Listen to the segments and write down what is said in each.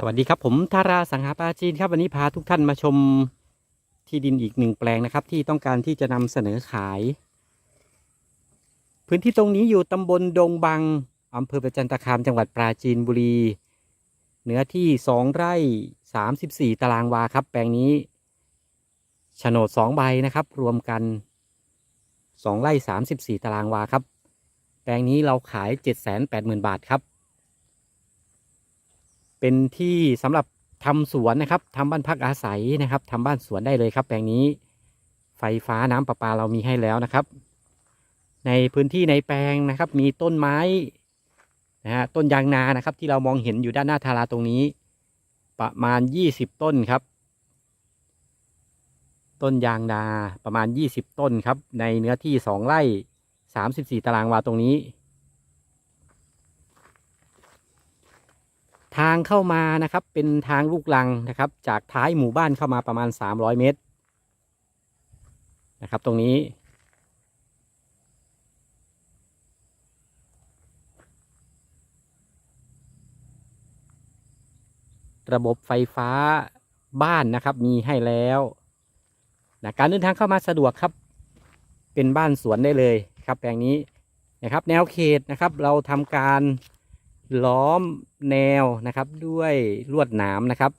สวัสดีครับผมทาราสังหาปาจีนครับวันนี้พาทุกท่านมาชมที่ดินอีกหนึ่งแปลงนะครับ ที่ต้องการที่จะนำเสนอขาย พื้นที่ตรงนี้อยู่ตำบลดงบังอำเภอประจันตคามจังหวัดปราจีนบุรี เนื้อที่สองไร่สามสิบสี่ตารางวาครับ แปลงนี้โฉนดสองใบนะครับ รวมกันสองไร่สามสิบสี่ตารางวาครับ แปลงนี้เราขายเจ็ดแสนแปดหมื่นบาทครับ เป็นที่สำหรับทำสวนนะครับทำบ้านพักอาศัยนะครับทำบ้านสวนได้เลยครับ แปลงนี้ ไฟฟ้าน้ำประปาเรามีให้แล้วนะครับ ในพื้นที่ในแปลงนะครับ มีต้นไม้นะฮะต้นยางนานะครับ ที่เรามองเห็นอยู่ด้านหน้าทาราตรงนี้ ประมาณยี่สิบต้นครับ ต้นยางนาประมาณยี่สิบต้นครับ ในเนื้อที่สองไร่สามสิบสี่ตารางวาตรงนี้ ทางเข้ามานะครับ เป็นทางลูกลังนะครับ จากท้ายหมู่บ้านเข้ามาประมาณ 300 เมตร นะครับ ตรงนี้ ระบบไฟฟ้าบ้านนะครับ มีให้แล้วนะการเดินทางเข้ามาสะดวกครับ เป็นบ้านสวนได้เลยครับแปลงนี้นะครับ แนวเขตนะครับ เราทำการ ล้อมแนวนะครับด้วยลวดหนามนะครับ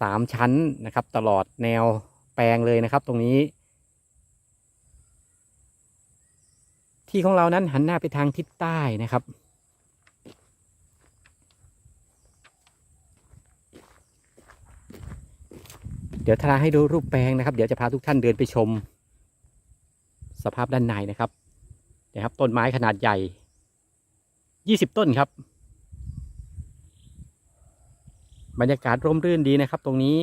สามชั้นนะครับ ตลอดแนวแปลงเลยนะครับ ตรงนี้ ที่ของเรานั้นหันหน้าไปทางทิศใต้นะครับ เดี๋ยวทาราให้ดูรูปแปลงนะครับ เดี๋ยวจะพาทุกท่านเดินไปชม สภาพด้านในนะครับนะครับต้นไม้ขนาดใหญ่ ยี่สิบต้นครับ บรรยากาศร่มรื่นดีนะครับ ตรงนี้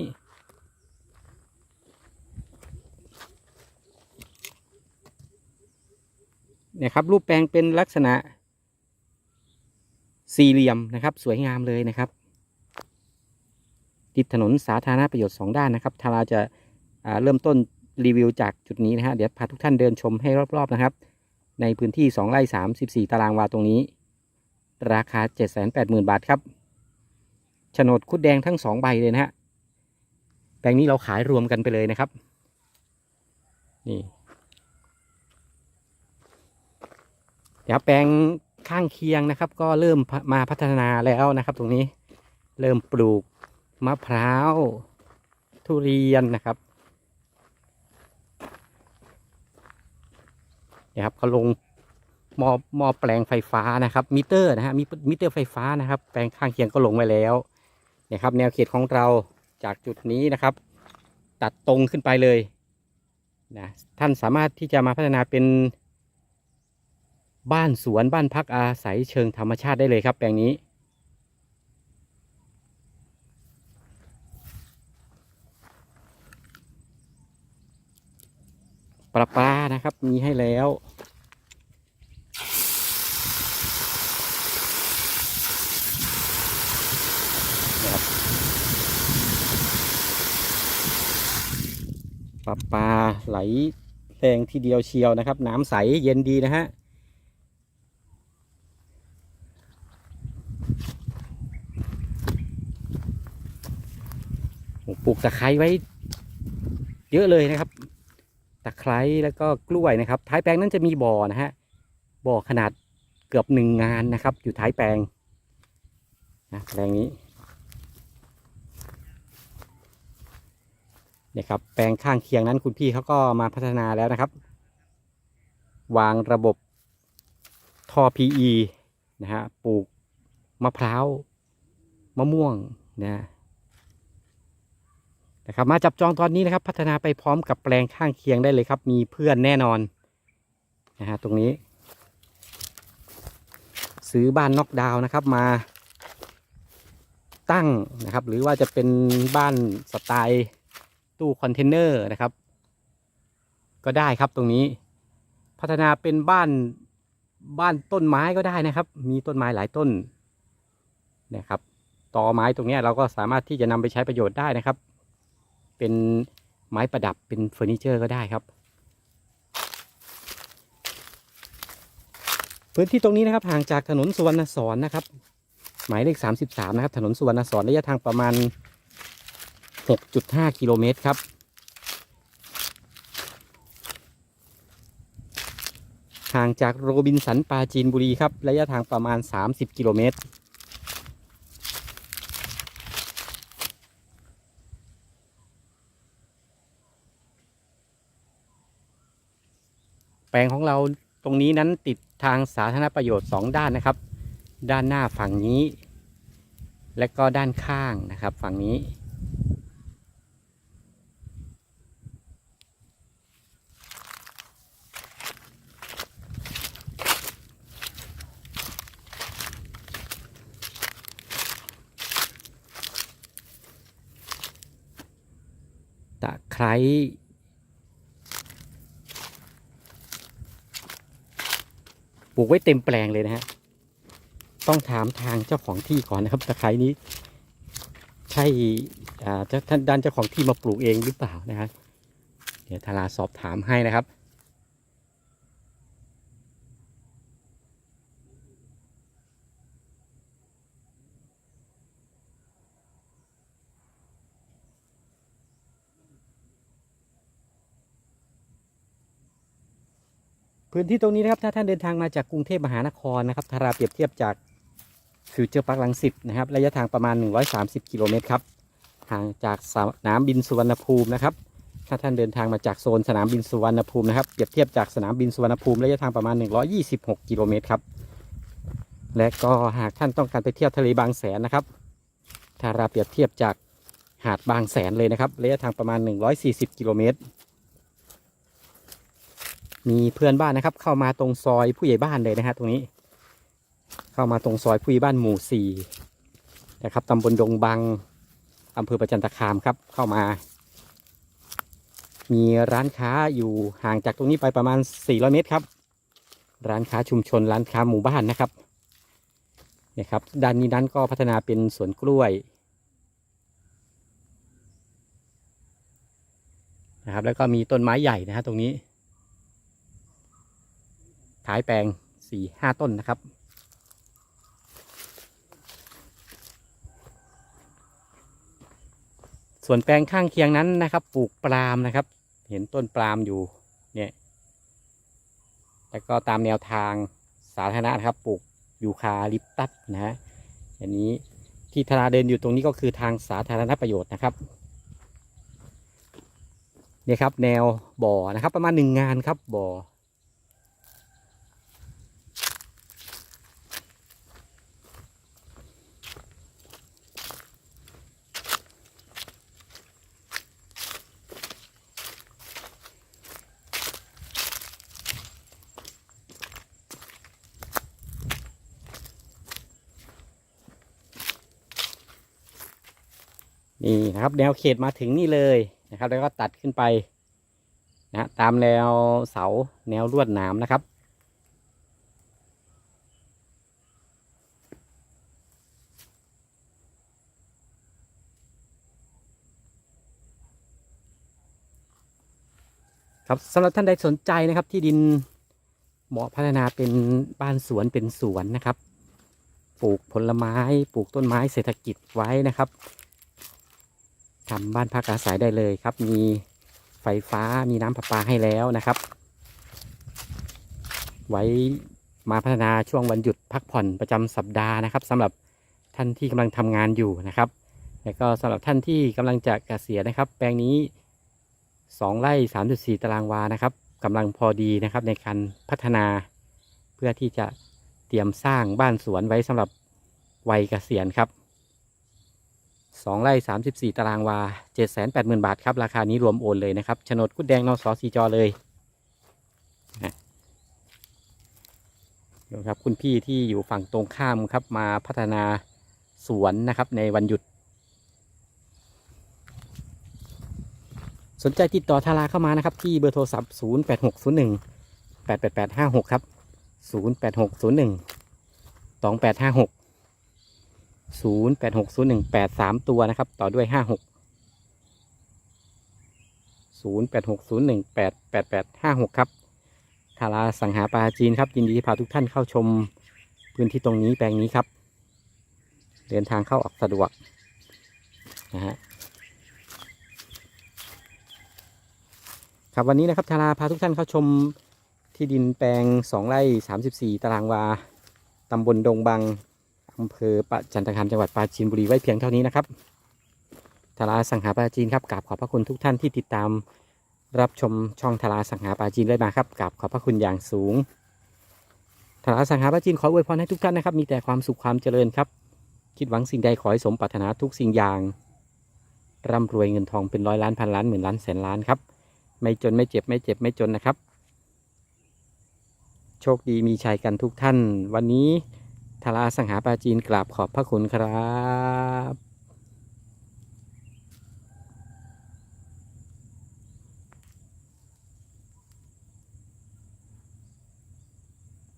เนี่ยครับรูปแปลงเป็นลักษณะ สี่เหลี่ยมนะครับ สวยงามเลยนะครับ ติดถนนสาธารณประโยชน์สองด้านนะครับทาราจะาเริ่มต้นรีวิวจากจุดนี้นะฮะเดี๋ยวพาทุกท่านเดินชมให้รอบๆนะครับ ในพื้นที่ 2 ไร่ 34 ตารางวาตรงนี้ ราคา 780,000 บาทครับโฉนดคุดแดงทั้งสองใบเลยนะฮะแปลงนี้เราขายรวมกันไปเลยนะครับ นี่เดี๋ยวแปลงข้างเคียงนะครับ ก็เริ่มมาพัฒนาแล้วนะครับ ตรงนี้เริ่มปลูกมะพร้าวทุเรียนนะครับนี่ครับเขาลง มอหมอแปลงไฟฟ้านะครับมิเตอร์นะฮะมีมิเตอร์ไฟฟ้านะครับ แปลงข้างเคียงก็ลงไว้แล้วนี่ยครับ แนวเขตของเราจากจุดนี้นะครับ ตัดตรงขึ้นไปเลยนะท่านสามารถที่จะมาพัฒนาเป็น บ้านสวนบ้านพักอาศัยเชิงธรรมชาติได้เลยครับแปลงนี้ประปลานะครับมีให้แล้วนะครับ ประปลาไหลแรงทีเดียวเชียวนะครับ น้ำใสเย็นดีนะฮะผมปลูกตะไคร้ไว้ เยอะเลยนะครับ ตะไคร้แล้วก็กล้วยนะครับ ท้ายแปลงนั้นจะมีบ่อนะฮะบ่อขนาดเกือบหนึ่งงานนะครับ อยู่ท้ายแปลงนะแปลงนี้ เนี่ยครับแปลงข้างเคียงนั้นคุณพี่เขาก็มาพัฒนาแล้วนะครับ วางระบบท่อ PE นะฮะปลูกมะพร้าวมะม่วงนะนะครับมาจับจองตอนนี้นะครับ พัฒนาไปพร้อมกับแปลงข้างเคียงได้เลยครับ มีเพื่อนแน่นอนนะฮะตรงนี้ ซื้อบ้านน็อกดาวน์นะครับมาตั้งนะครับ หรือว่าจะเป็นบ้านสไตล์ ตู้คอนเทนเนอร์นะครับ ก็ได้ครับตรงนี้ พัฒนาเป็นบ้านบ้านต้นไม้ก็ได้นะครับ มีต้นไม้หลายต้นนะครับตอไม้ตรงนี้เราก็สามารถที่จะนำไปใช้ประโยชน์ได้นะครับ เป็นไม้ประดับเป็นเฟอร์นิเจอร์ก็ได้ครับ พื้นที่ตรงนี้นะครับห่างจากถนนสุวรรณสอนนะครับ หมายเลข 33 นะครับ ถนนสุวรรณสอนระยะทางประมาณ 6.5 กิโลเมตรครับ ห่างจากโรบินสันปาจีนบุรีครับ ระยะทางประมาณ 30 กิโลเมตร แปลงของเราตรงนี้นั้นติดทางสาธารณประโยชน์ 2 ด้านนะครับ ด้านหน้าฝั่งนี้ และก็ด้านข้างนะครับฝั่งนี้ ตะไคร้ปลูกไว้เต็มแปลงเลยนะฮะ ต้องถามทางเจ้าของที่ก่อนนะครับตะไคร้นี้ ใช่ท่านด้านเจ้าของที่มาปลูกเองหรือเปล่านะครับเดี๋ยวทาราสอบถามให้นะครับ พื้นที่ตรงนี้นะครับถ้าท่านเดินทางมาจากกรุงเทพมหานครนะครับทาราเปรียบเทียบจากฟิวเจอร์พาร์คลังสิตนะครับระยะทางประมาณ 130 กิโลเมตรครับห่างจากสนามบินสุวรรณภูมินะครับถ้าท่านเดินทางมาจากโซนสนามบินสุวรรณภูมินะครับเปรียบเทียบจากสนามบินสุวรรณภูมิระยะทางประมาณ 126 กิโลเมตรครับและก็หากท่านต้องการไปเที่ยวทะเลบางแสนนะครับทาราเปรียบเทียบจากหาดบางแสนเลยนะครับระยะทางประมาณ 140 กิโลเมตร มีเพื่อนบ้านนะครับ เข้ามาตรงซอยผู้ใหญ่บ้านเลยนะฮะตรงนี้ เข้ามาตรงซอยผู้ใหญ่บ้านหมู่สี่นะครับตำบลดงบังอำเภอประจันตคามครับเข้ามา มีร้านค้าอยู่ห่างจากตรงนี้ไปประมาณ 400 เมตรครับ ร้านค้าชุมชนร้านค้าหมู่บ้านนะครับเนี่ยครับด้านนี้นั้นก็พัฒนาเป็นสวนกล้วยนะครับแล้วก็มีต้นไม้ใหญ่นะฮะตรงนี้ ท้ายแปลงสี่ห้าต้นนะครับ ส่วนแปลงข้างเคียงนั้นนะครับ ปลูกปาล์มนะครับ เห็นต้นปาล์มอยู่เนี่ยแล้วก็ตามแนวทางสาธารณะนะครับปลูกยูคาลิปตัสนะฮะอันนี้ที่ธนาเดินอยู่ตรงนี้ก็คือทางสาธารณประโยชน์นะครับเนี่ยครับแนวบ่อนะครับประมาณหนึ่งงานครับบ่อ นี่นะครับ แนวเขตมาถึงนี่เลยนะครับ แล้วก็ตัดขึ้นไปนะตามแนวเสาแนวลวดหนามนะครับ ครับสำหรับท่านใดสนใจนะครับที่ดินเหมาะพัฒนาเป็นบ้านสวนเป็นสวนนะครับ ปลูกผลไม้ปลูกต้นไม้เศรษฐกิจไว้นะครับ ทำบ้านพักอาศัยได้เลยครับ มีไฟฟ้ามีน้ำประปาให้แล้วนะครับ ไว้มาพัฒนาช่วงวันหยุดพักผ่อนประจำสัปดาห์นะครับสำหรับท่านที่กำลังทำงานอยู่นะครับ แล้วก็สำหรับท่านที่กำลังจะเกษียณนะครับ แปลงนี้ 2 ไร่ 3.4 ตารางวานะครับกำลังพอดีนะครับในการพัฒนาเพื่อที่จะเตรียมสร้างบ้านสวนไว้สำหรับวัยเกษียณครับ สองไร่สามสิบสี่ตารางวาเจ็ดแสนแปดหมื่นบาทครับ ราคานี้รวมโอนเลยนะครับโฉนดกุดแดงนอสอสีจอเลยนะครับคุณพี่ที่อยู่ฝั่งตรงข้ามครับมาพัฒนาสวนนะครับในวันหยุด สนใจติดต่อทาราเข้ามานะครับที่เบอร์โทรศัพท์ 0 8 6 0 1 8 8 8 5 6 ครับ 0 8 6 0 1 2 8 5 6 ศูนย์แปดหกศูนย์หนึ่งแปดสามตัวนะครับ ต่อด้วยห้าหกศูนย์แปดหกศูนย์หนึ่งแปดแปดแปดห้าหกครับทาราสังหาปลาจีนครับ ยินดีที่พาทุกท่านเข้าชมพื้นที่ตรงนี้แปลงนี้ครับ เดินทางเข้าออกสะดวกนะฮะครับวันนี้นะครับธาราพาทุกท่านเข้าชมที่ดินแปลงสองไร่สามสิบสี่ตารางวา ตำบลดงบัง อำเภอปะจันตคามจังหวัดปราจีนบุรีไว้เพียงเท่านี้นะครับธาราสังหาปราจีนครับกราบขอบพระคุณทุกท่านที่ติดตามรับชมช่องธาราสังหาปราจีนได้มาครับกราบขอบพระคุณอย่างสูงทางอสังหาปราจีนขออวยพรให้ทุกท่านนะครับ มีแต่ความสุขความเจริญครับ คิดหวังสิ่งใดขอให้สมปรารถนาทุกสิ่งอย่าง ร่ำรวยเงินทองเป็นร้อยล้านพันล้านหมื่นล้านแสนล้านครับ ไม่จนไม่เจ็บไม่เจ็บไม่จนนะครับ โชคดีมีชัยกันทุกท่าน วันนี้ ทาราสังหาปาจีนกราบขอบพระคุณครับ